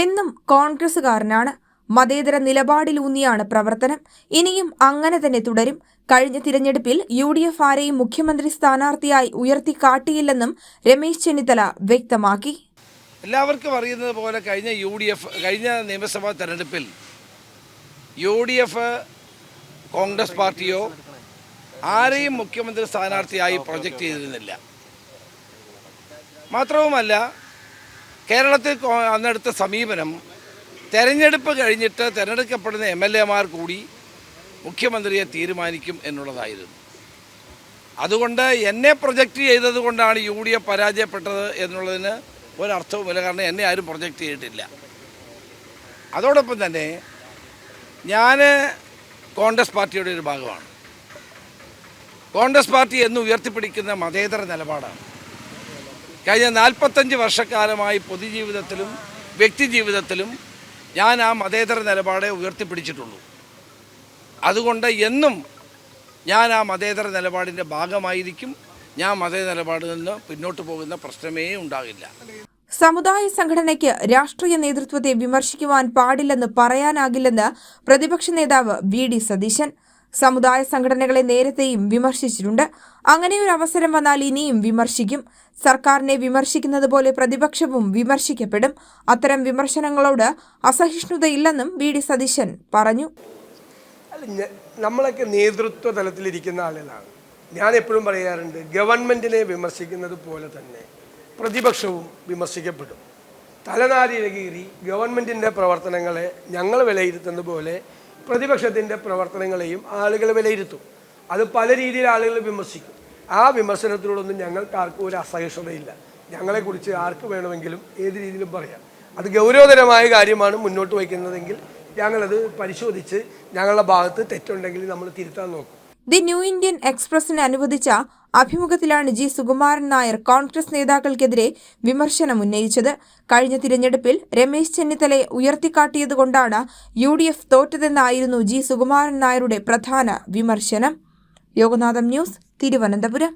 എന്നും കോൺഗ്രസുകാരനാണ് മതേതര നിലപാടിലൂന്നിയാണ് പ്രവർത്തനം. ഇനിയും അങ്ങനെ തന്നെ തുടരും. കഴിഞ്ഞ തിരഞ്ഞെടുപ്പിൽ യു ഡി എഫ് ആരെയും മുഖ്യമന്ത്രി സ്ഥാനാർത്ഥിയായി ഉയർത്തിക്കാട്ടിയില്ലെന്നും രമേശ് ചെന്നിത്തല വ്യക്തമാക്കി. എല്ലാവർക്കും അറിയുന്നത് പോലെ കഴിഞ്ഞ യു ഡി എഫ് കഴിഞ്ഞ നിയമസഭാ തെരഞ്ഞെടുപ്പിൽ യു ഡി എഫ് കോൺഗ്രസ് പാർട്ടിയോ ആരെയും മുഖ്യമന്ത്രി സ്ഥാനാർത്ഥിയായി പ്രൊജക്റ്റ് ചെയ്തിരുന്നില്ല. മാത്രവുമല്ല കേരളത്തിൽ അന്നെടുത്ത സമീപനം തെരഞ്ഞെടുപ്പ് കഴിഞ്ഞിട്ട് തിരഞ്ഞെടുക്കപ്പെടുന്ന എം എൽ എമാർ കൂടി മുഖ്യമന്ത്രിയെ തീരുമാനിക്കും എന്നുള്ളതായിരുന്നു. അതുകൊണ്ട് എന്നെ പ്രൊജക്റ്റ് ചെയ്തത് കൊണ്ടാണ് യു ഡി എഫ് പരാജയപ്പെട്ടത് എന്നുള്ളതിന് ഒരർത്ഥവുമില്ല കാരണം എന്നെ ആരും പ്രൊജക്റ്റ് ചെയ്തിട്ടില്ല. അതോടൊപ്പം തന്നെ ഞാൻ കോൺഗ്രസ് പാർട്ടിയുടെ ഒരു ഭാഗമാണ്. കോൺഗ്രസ് പാർട്ടി എന്ന് ഉയർത്തിപ്പിടിക്കുന്ന മതേതര നിലപാടാണ്. കഴിഞ്ഞ നാൽപ്പത്തഞ്ച് വർഷക്കാലമായി പൊതുജീവിതത്തിലും വ്യക്തിജീവിതത്തിലും ഞാൻ ആ മതേതര നിലപാടെ ഉയർത്തിപ്പിടിച്ചിട്ടുള്ളൂ. അതുകൊണ്ട് എന്നും ഞാൻ ആ മതേതര നിലപാടിന്റെ ഭാഗമായിരിക്കും. ഞാൻ മതേതര നിലപാടിൽ നിന്ന് പിന്നോട്ട് പോകുന്ന പ്രശ്നമേ ഉണ്ടാകില്ല. സമുദായ സംഘടനയ്ക്ക് രാഷ്ട്രീയ നേതൃത്വത്തെ വിമർശിക്കുവാൻ പാടില്ലെന്ന് പറയാനാകില്ലെന്ന് പ്രതിപക്ഷ നേതാവ് വി ഡി സതീശൻ. സമുദായ സംഘടനകളെ നേരത്തെയും വിമർശിച്ചിട്ടുണ്ട്. അങ്ങനെയൊരു അവസരം വന്നാൽ ഇനിയും വിമർശിക്കും. സർക്കാരിനെ വിമർശിക്കുന്നത് പോലെ പ്രതിപക്ഷവും വിമർശിക്കപ്പെടും. അത്തരം വിമർശനങ്ങളോട് അസഹിഷ്ണുതയില്ലെന്നും വി ഡി സതീശൻ പറഞ്ഞു. നമ്മളൊക്കെ നേതൃത്വ തലത്തിലിരിക്കുന്ന ആളുകളാണ്. ഞാൻ എപ്പോഴും പറയാറുണ്ട് ഗവൺമെന്റിനെ വിമർശിക്കുന്നത് പോലെ തന്നെ പ്രതിപക്ഷവും വിമർശിക്കപ്പെടും. തലനാരിഴകീറി ഗവൺമെന്റിന്റെ പ്രവർത്തനങ്ങളെ ഞങ്ങൾ വിലയിരുത്തുന്നത് പോലെ പ്രതിപക്ഷത്തിന്റെ പ്രവർത്തനങ്ങളെയും ആളുകൾ വിലയിരുത്തും. അത് പല രീതിയിൽ ആളുകൾ വിമർശിക്കും. ആ വിമർശനത്തിനോടൊന്നും ഞങ്ങൾക്ക് ആർക്കും ഒരു അസഹിഷ്ണുതയില്ല. ഞങ്ങളെക്കുറിച്ച് ആർക്ക് വേണമെങ്കിലും ഏത് രീതിയിലും പറയാം. അത് ഗൗരവതരമായ കാര്യമാണ് മുന്നോട്ട് വയ്ക്കുന്നതെങ്കിൽ ഞങ്ങളത് പരിശോധിച്ച് ഞങ്ങളുടെ ഭാഗത്ത് തെറ്റുണ്ടെങ്കിൽ നമ്മൾ തിരുത്താൻ നോക്കും. ദി ന്യൂ ഇന്ത്യൻ എക്സ്പ്രസിന് അനുവദിച്ച അഭിമുഖത്തിലാണ് ജി സുകുമാരൻ നായർ കോൺഗ്രസ് നേതാക്കൾക്കെതിരെ വിമർശനം ഉന്നയിച്ചത്. കഴിഞ്ഞ തിരഞ്ഞെടുപ്പിൽ രമേശ് ചെന്നിത്തലയെ ഉയർത്തിക്കാട്ടിയതുകൊണ്ടാണ് യു ഡി എഫ് തോറ്റതെന്നായിരുന്നു ജി സുകുമാരൻ നായരുടെ പ്രധാന വിമർശനം. യോഗനാഥം ന്യൂസ് തിരുവനന്തപുരം.